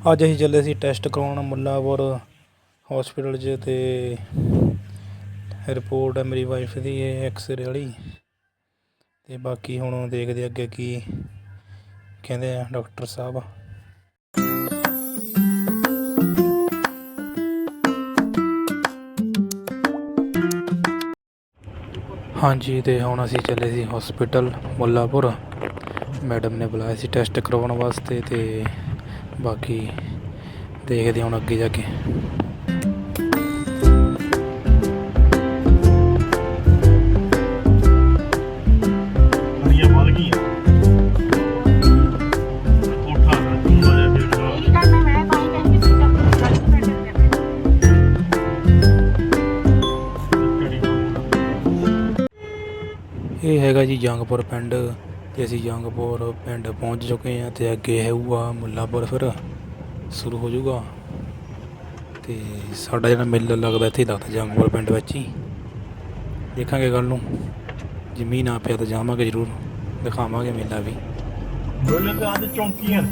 ਅੱਜ ਅਸੀਂ ਚੱਲੇ ਸੀ ਟੈਸਟ ਕਰਵਾਉਣ ਮੁੱਲਾਪੁਰ ਹਸਪੀਟਲ 'ਚ ਤੇ ਰਿਪੋਰਟ ਹੈ ਮੇਰੀ ਵਾਈਫ ਦੀ, ਇਹ ਐਕਸਰੇ ਵਾਲੀ। ਤੇ ਬਾਕੀ ਹੁਣ ਦੇਖਦੇ ਅੱਗੇ ਕੀ ਕਹਿੰਦੇ ਆ ਡਾਕਟਰ ਸਾਹਿਬ। ਹਾਂਜੀ, ਤੇ ਹੁਣ ਅਸੀਂ ਚੱਲੇ ਸੀ ਹਸਪੀਟਲ ਮੁੱਲਾਪੁਰ। ਮੈਡਮ ਨੇ ਬੁਲਾਇਆ ਸੀ ਟੈਸਟ ਕਰਵਾਉਣ ਵਾਸਤੇ ਤੇ ਬਾਕੀ ਦੇਖਦੇ ਹੁਣ ਅੱਗੇ ਜਾ ਕੇ। ਇਹ ਹੈਗਾ ਜੀ ਜੰਗਪੁਰ ਪਿੰਡ। ਅਤੇ ਅਸੀਂ ਜੰਗਪੁਰ ਪਿੰਡ ਪਹੁੰਚ ਚੁੱਕੇ ਹਾਂ ਅਤੇ ਅੱਗੇ ਹੈਊਗਾ ਮੁੱਲਾਪੁਰ ਫਿਰ ਸ਼ੁਰੂ ਹੋ ਜਾਊਗਾ। ਅਤੇ ਸਾਡਾ ਜਿਹੜਾ ਮੇਲਾ ਲੱਗਦਾ ਇੱਥੇ ਹੀ ਲੱਗਦਾ ਜੰਗਪੁਰ ਪਿੰਡ ਵਿੱਚ ਹੀ। ਦੇਖਾਂਗੇ ਕੱਲ ਨੂੰ, ਜ਼ਮੀਨ ਆ ਪਿਆ ਤਾਂ ਜਾਵਾਂਗੇ ਜ਼ਰੂਰ, ਦਿਖਾਵਾਂਗੇ ਮੇਲਾ ਵੀ। ਬੋਲੇ ਤੇ ਅੱਜ ਚੌਂਕੀਆਂ।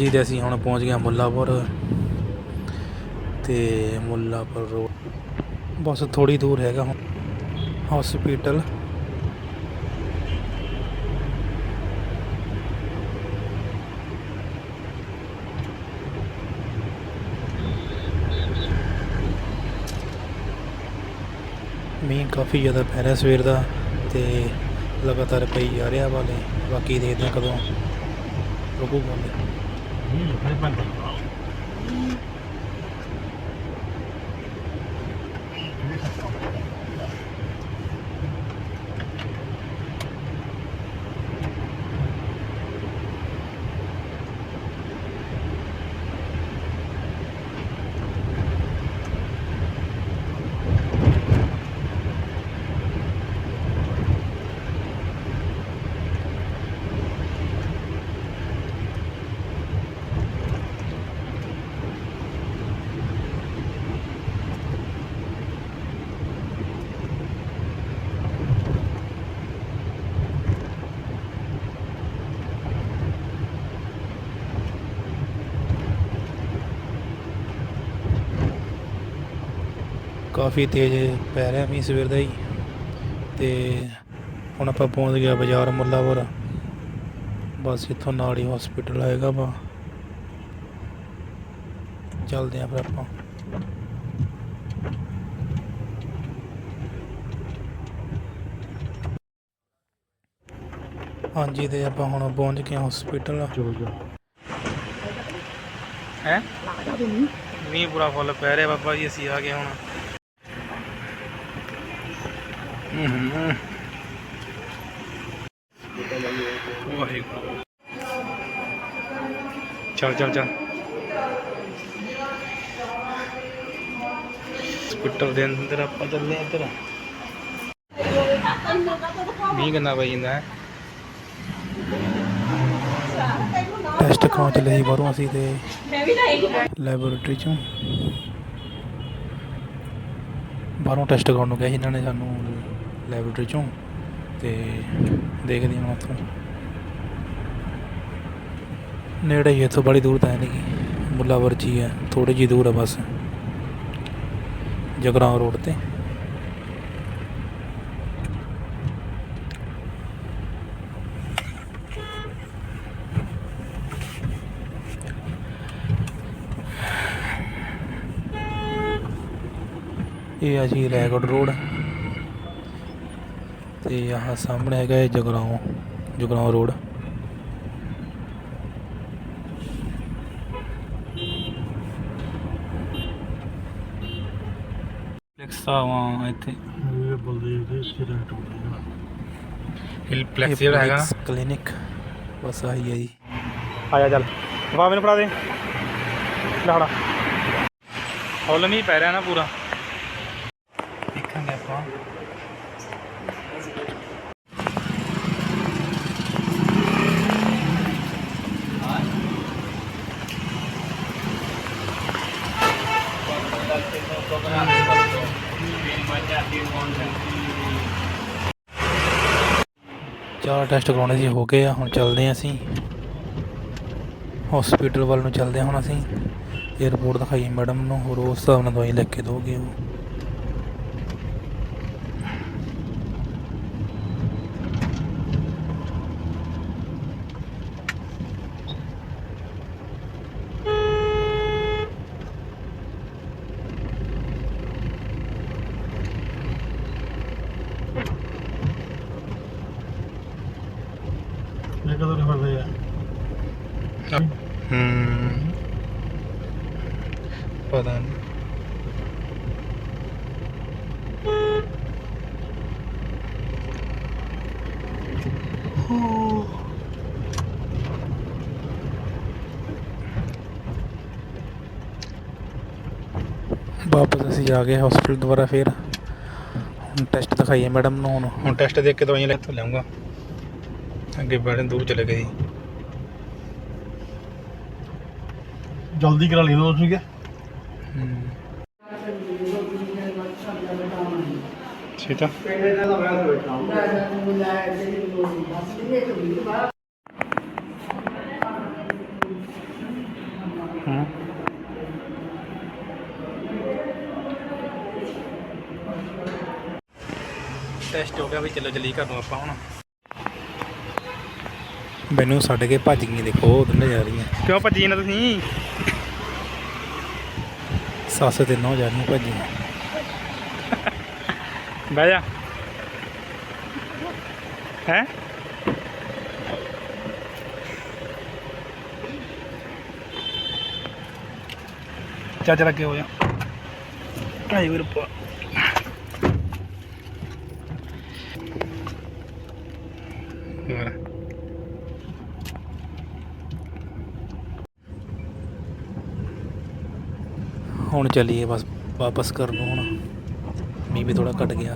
ਜੀ ਤੇ ਅਸੀਂ ਹੁਣ ਪਹੁੰਚ ਗਏ ਹਾਂ ਮੁੱਲਾਪੁਰ ਤੇ ਮੁੱਲਾਪੁਰ ਰੋਡ। ਬਸ ਥੋੜੀ ਦੂਰ ਹੈਗਾ ਹੁਣ ਹਸਪੀਟਲ ਮੀਂਹ ਕਾਫੀ ਜ਼ਿਆਦਾ ਪੈ ਰਿਹਾ ਸਵੇਰ ਦਾ ਤੇ ਲਗਾਤਾਰ ਪਈ ਜਾ ਰਿਹਾ ਵਾਲੇ ਬਾਕੀ ਦੇਖਦੇ ਕਦੋਂ ਰੁਕੂਗਾ ਨਹੀਂ ਹੈ ਬੰਦਾ ਕਾਫੀ ਤੇਜ਼ ਪੈ ਰਿਹਾ ਮੀਂਹ ਸਵੇਰ ਦਾ ਹੀ। ਤੇ ਹੁਣ ਆਪਾਂ ਪਹੁੰਚ ਗਿਆ ਬਾਜ਼ਾਰ ਮੁੱਲਾਪੁਰ। ਬਸ ਇੱਥੋਂ ਨਾਲ ਹੀ ਹਸਪੀਟਲ ਆਏਗਾ ਵਾ। ਚੱਲਦੇ ਆਂ ਫਿਰ ਆਪਾਂ। ਹਾਂਜੀ ਤੇ ਆਪਾਂ ਹੁਣ ਪਹੁੰਚ ਗਏ ਹਸਪੀਟਲ ਚਲੋ ਜਾ ਹੈ? ਮੀਂਹ ਪੂਰਾ ਫੁੱਲ ਪੈ ਰਿਹਾ ਬਾਬਾ ਜੀ, ਅਸੀਂ ਆ ਗਏ ਹੁਣ ਹੂੰ ਹੂੰ ਵਾਹਿਗੁਰੂ ਚੱਲ ਚੱਲ ਚੱਲ। ਹਸਪੀਟਲ ਦੇ ਅੰਦਰ ਆਪਾਂ ਚੱਲਦੇ ਆ ਇੱਧਰ। ਮੀਂਹ ਕਿੰਨਾ ਪਈ ਜਾਂਦਾ ਹੈ? ਟੈਸਟ ਕਰਾਉਣ ਚੱਲੇ ਸੀ ਬਾਹਰੋਂ ਅਸੀਂ ਤੇ ਲੈਬੋਰੇਟਰੀ ਚੋਂ। ਬਾਹਰੋਂ ਟੈਸਟ ਕਰਾਉਣ ਨੂੰ ਕਿਹਾ ਸੀ ਇਹਨਾਂ ਨੇ ਸਾਨੂੰ। ਲੈਬੋਰੇਟਰੀ ਚੋਂ ਤੇ ਦੇਖਦੇ ਹਾਂ ਉੱਥੋਂ। ਨੇੜੇ ਹੀ ਇੱਥੋਂ ਬੜੀ ਦੂਰ ਤਾਂ ਹੈ ਨਹੀਂ ਮੁੱਲਾਵਰ ਜੀ ਹੈ ਥੋੜੀ ਜਿਹੀ ਦੂਰ ਹੈ ਬਸ। ਜਗਰਾਉਂ ਰੋਡ ਤੇ। ਇਹ ਆ ਜੀ ਰੈਗੜ ਰੋਡ। ਤੇ ਆਹ ਸਾਹਮਣੇ ਹੈਗਾ ਇਹ ਜਗਰਾਉਂ ਜਗਰਾਉਂ ਰੋਡ। ਲਿਖਸਾਵਾਂ ਇੱਥੇ। ਇਹ ਬਲਦੇਵ ਦੇ ਹੋ ਗਿਆ ਹਿਲ ਪਲੈਕਸ ਜਿਹੜਾ ਹੈਗਾ ਕਲੀਨਿਕ ਬਸ ਆਹੀ ਹੈ ਜੀ। ਆ ਜਾ ਚੱਲ। ਵਾ ਮੈਨੂੰ ਫੜਾ ਦੇ। ਲੈ ਫੜਾ। ਹੌਲ ਨਹੀਂ ਪੈ ਰਿਹਾ ਨਾ ਪੂਰਾ। ਦੇਖਾਂਗੇ ਆਪਾਂ। ਚਾਰ ਟੈਸਟ ਕਰਾਉਣੇ ਸੀ ਹੋ ਗਏ ਆ, ਹੁਣ ਚੱਲਦੇ ਆ ਅਸੀਂ। ਹਸਪੀਟਲ ਵੱਲ ਨੂੰ ਚੱਲਦੇ ਹਾਂ ਹੁਣ ਅਸੀਂ। ਇਹ ਰਿਪੋਰਟ ਦਿਖਾਈ ਮੈਡਮ ਨੂੰ, ਹੋਰ ਉਸ ਹਿਸਾਬ ਨਾਲ ਦਵਾਈ ਲੈ ਕੇ ਦੋਗੇ ਉਹ। ਕਦੋਂ ਦੇ ਫਿਰਦੇ ਆ। ਹੂੰ। ਪਤਾ ਨਹੀਂ ਵਾਪਸ ਅਸੀਂ ਜਾ ਗਏ ਹਸਪੀਟਲ ਦੁਬਾਰਾ ਫੇਰ। ਹੁਣ ਟੈਸਟ ਦਿਖਾਈਏ ਮੈਡਮ ਨੂੰ ਹੁਣ। ਹੁਣ ਟੈਸਟ ਦੇਖ ਕੇ ਦਵਾਈਆਂ ਲੈ ਕੇ ਲਿਆਉਂਗਾ ਅੱਗੇ ਬੜੇ ਦੂਰ ਚਲੇ ਗਏ ਸੀ। ਜਲਦੀ ਕਰਾ ਲਈ ਲੋ ਠੀਕ ਹਾਂ। ਟੈਸਟ ਹੋ ਗਿਆ ਵੀ ਚਲੋ ਜਲਦੀ ਘਰ ਨੂੰ ਆਪਾਂ ਹੁਣ। ਮੈਨੂੰ ਛੱਡ ਕੇ ਭੱਜ ਗਈ ਦੇਖੋ ਉਹ ਦੋਨੇ ਜਾ ਰਹੀਆਂ। ਕਿਉਂ ਭੱਜੀ ਨਾ ਤੁਸੀਂ? ਸੱਸ ਤੇ ਨੌ ਜਾ ਰਹੀਆਂ ਭੱਜੀਆਂ। ਬਹਿ ਜਾ। ਹੈ? ਚਾਚਾ ਲੱਗੇ ਹੋ ਜਾ ਆਈ ਵੀਰ ਪਾ ਹੁਣ ਚੱਲੀਏ ਬਸ ਵਾਪਸ ਕਰ ਨੂੰ ਹੁਣ। ਮੀਂਹ ਵੀ ਥੋੜਾ ਘਟ ਗਿਆ।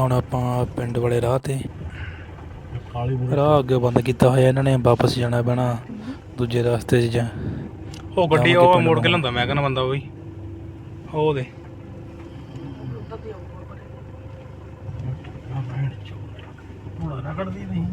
ਹੁਣ ਆਪਾਂ ਪਿੰਡ ਵਾਲੇ ਰਾਹ ਤੇ ਕਾਲੀ ਬੁੜੀ ਰਾਹ ਅੱਗੇ ਬੰਦ ਕੀਤਾ ਹੋਇਆ ਇਹਨਾਂ ਨੇ ਵਾਪਸ ਜਾਣਾ ਪੈਣਾ ਦੂਜੇ ਰਸਤੇ 'ਚ ਜਾ ਉਹ ਗੱਡੀ ਉਹ ਮੋੜ ਕੇ। ਲਿਆਉਂਦਾ ਮੈਂ ਕਹਿੰਦਾ ਬੰਦਾ ਉਹ ਹੀ ਉਹ ਦੇ। ਨਾ ਕੱਢਦੀ ਨਹੀਂ।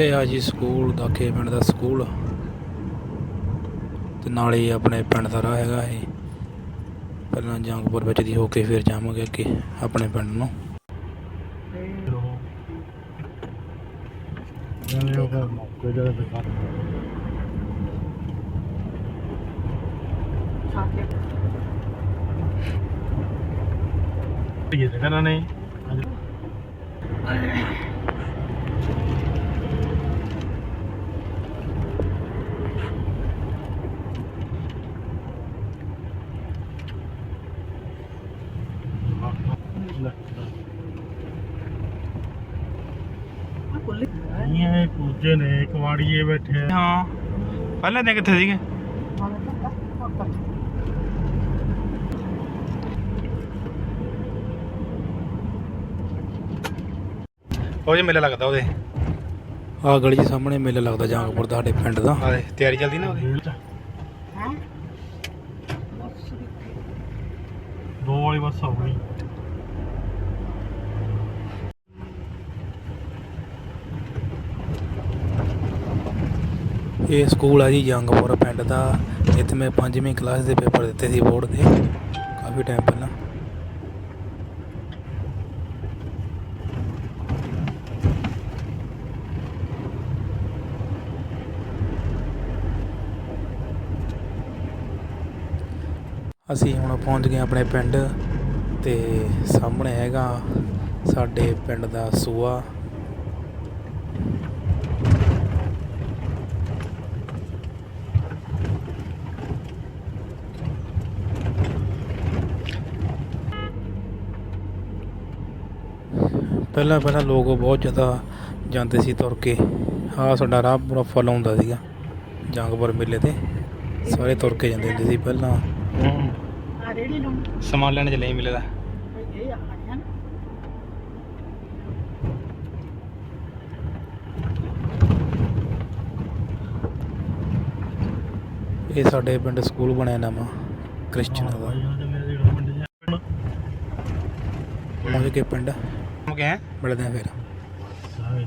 ਇਹ ਆ ਜੀ ਸਕੂਲ ਦਾਖੇ ਪਿੰਡ ਦਾ ਸਕੂਲ। ਤੇ ਨਾਲੇ ਆਪਣੇ ਪਿੰਡ ਦਾ ਰਾਹ ਹੈਗਾ ਇਹ। ਪਹਿਲਾਂ ਜੰਗਪੁਰ ਵਿੱਚ ਦੀ ਹੋ ਕੇ ਫਿਰ ਜਾਵਾਂਗੇ ਅੱਗੇ ਆਪਣੇ ਪਿੰਡ ਨੂੰ। ਇਹ ਤੇ ਨਹੀਂ ਅੱਜ ਆ ਕੁੱਲੀ ਨਹੀਂ ਪੂਜੇ ਨੇ ਕਵਾੜੀਏ ਬੈਠੇ ਆ। ਹਾਂ। ਪਹਿਲਾਂ ਦੇ ਕਿੱਥੇ ਸੀਗੇ? ਉਹ ਜੇ ਮੇਲਾ ਲੱਗਦਾ ਉਹਦੇ। ਆਹ ਗਲੀ ਦੇ ਸਾਹਮਣੇ ਮੇਲਾ ਲੱਗਦਾ ਜੰਗਪੁਰ ਦਾ ਸਾਡੇ ਪਿੰਡ ਦਾ। ਆਹ ਤਿਆਰੀ ਚੱਲਦੀ ਨਾ ਉਹਦੀ? ਦੋ ਵਾਲੀ ਬੱਸ ਆਉਣੀ ਇਹ ਸਕੂਲ ਆ ਜੀ, ਜੰਗਪੁਰ ਪਿੰਡ ਦਾ। ਇੱਥੇ ਮੈਂ ਪੰਜਵੀਂ ਕਲਾਸ ਦੇ ਪੇਪਰ ਦਿੱਤੇ ਸੀ ਬੋਰਡ ਦੇ। ਕਾਫੀ ਟਾਈਮ ਪਹਿਲਾਂ। ਅਸੀਂ ਹੁਣ ਪਹੁੰਚ ਗਏ ਆਪਣੇ ਪਿੰਡ ਤੇ ਸਾਹਮਣੇ ਹੈਗਾ ਸਾਡੇ ਪਿੰਡ ਦਾ ਸੂਆ। ਪਹਿਲਾਂ ਪਹਿਲਾਂ ਲੋਕ ਬਹੁਤ ਜ਼ਿਆਦਾ ਜਾਂਦੇ ਸੀ ਤੁਰ ਕੇ। ਆਹ ਸਾਡਾ ਰਾਹ ਪੂਰਾ ਫੁੱਲ ਹੁੰਦਾ ਸੀਗਾ ਜੰਗਪੁਰ ਮੇਲੇ ਤੇ। ਸਾਰੇ ਤੁਰ ਕੇ ਜਾਂਦੇ ਹੁੰਦੇ ਸੀ ਪਹਿਲਾਂ। ਆ ਰੇੜੀ ਨੂੰ ਸਮਾਨ ਲੈਣ ਚੱਲੇ ਮੇਲੇ ਦਾ। ਇਹ ਸਾਡੇ ਪਿੰਡ ਸਕੂਲ ਬਣਿਆ ਨਵਾਂ ਕ੍ਰਿਸਚਨ ਦਾ। ਪਹੁੰਚ ਕੇ ਪਿੰਡ। ਕੰਮ ਕਿਹਾ ਮਿਲਦੇ ਆ ਫਿਰ ਸਾਰੇ